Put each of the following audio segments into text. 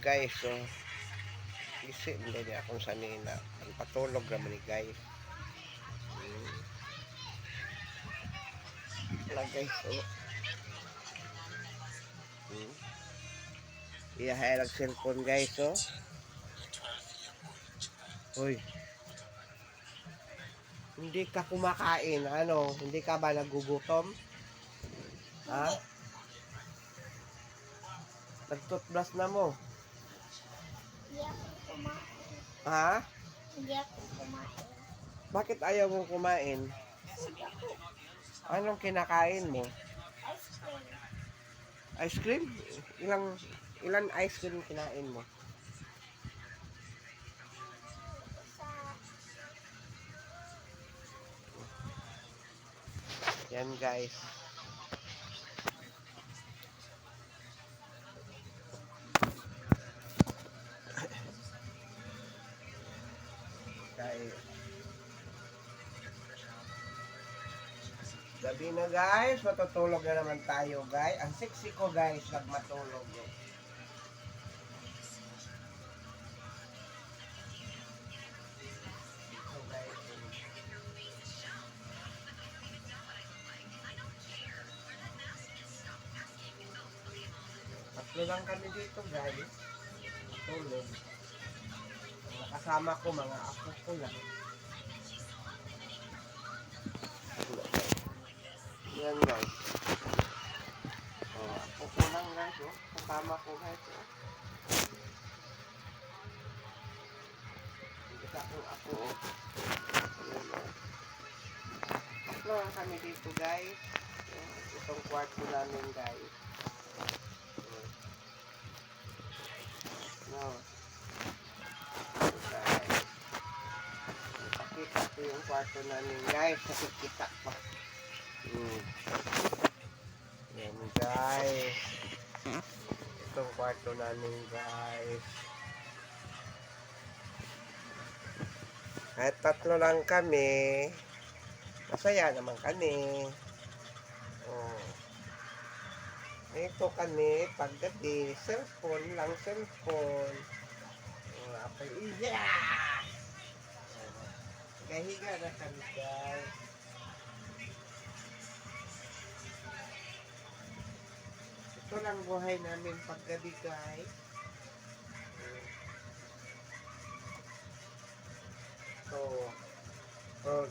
guys, so isi hindi niya akong sanina. Ang patulog naman ni guys. Hmm. Wala guys, oh. Hmm. Iyahay lang cellphone guys, oh. Hoy. Hindi ka kumakain, ano? Hindi ka ba nagugutom? Ha? Nagtutbrush na mo. Hindi ako kumain. Ha? Hindi ako kumain. Bakit ayaw mong kumain? Hindi ako Anong kinakain mo? ice cream. Ice cream? Ilang ilan ice cream kinain mo? Yan. Guys. Gabi na guys, matutulog na naman tayo guys. Ang sexy ko guys, pag matulog. Tatlo lang kami dito guys. Tulog. Mga kasama ko, mga apo ko lang. Yan guys. Oh, apo ko lang guys. Oh. Kasama ko guys. Oh. Isa kong apo. Oh. Ayan, oh. Tatlo lang kami dito guys. Oh, itong kwarto namin guys. No. Guys. Pakita ko yung kwarto namin guys. Kasi kita pa. Hmm. Yan guys. Itong kwarto namin guys. Kahit tatlo lang kami. Masaya naman kami. Oh. Ito kami, paggabi, cellphone lang, cellphone. Uh, apa iya! Kahiga na kami, guys. Lang buhay namin paggabi, guys. So, oh,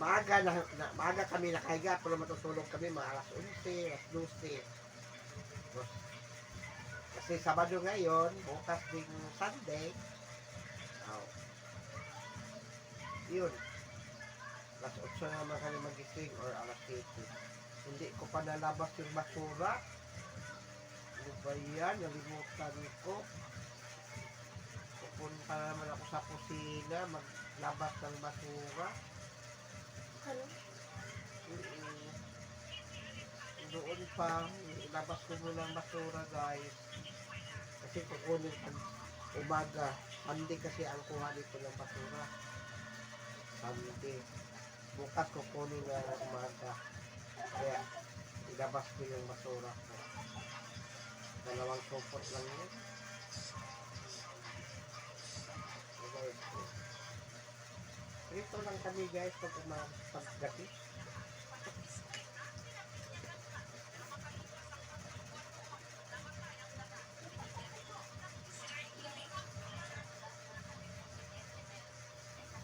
maaga na, na maaga kami nakahiga pero matutulog kami mga alas 11, alas 12. Kasi Sabado ngayon, bukas ding Sunday. Oh. Yun. Alas 8 na naman kami magising or alas 7. Hindi ko pa nalabas yung basura. Ano ba yan? Nalimutan ko. Pupunta naman ako sa kusina, maglabas ng basura. Ano? Mm, Doon pa, ilabas ko muna ang basura guys. Kasi kukunin pag umaga. Sunday kasi ang kuha dito ng basura. Sunday. Bukas kukunin na umaga. Kaya ilabas ko yung basura. Dalawang supot lang yun. Guys, Dito lang kami guys pag pag gabi.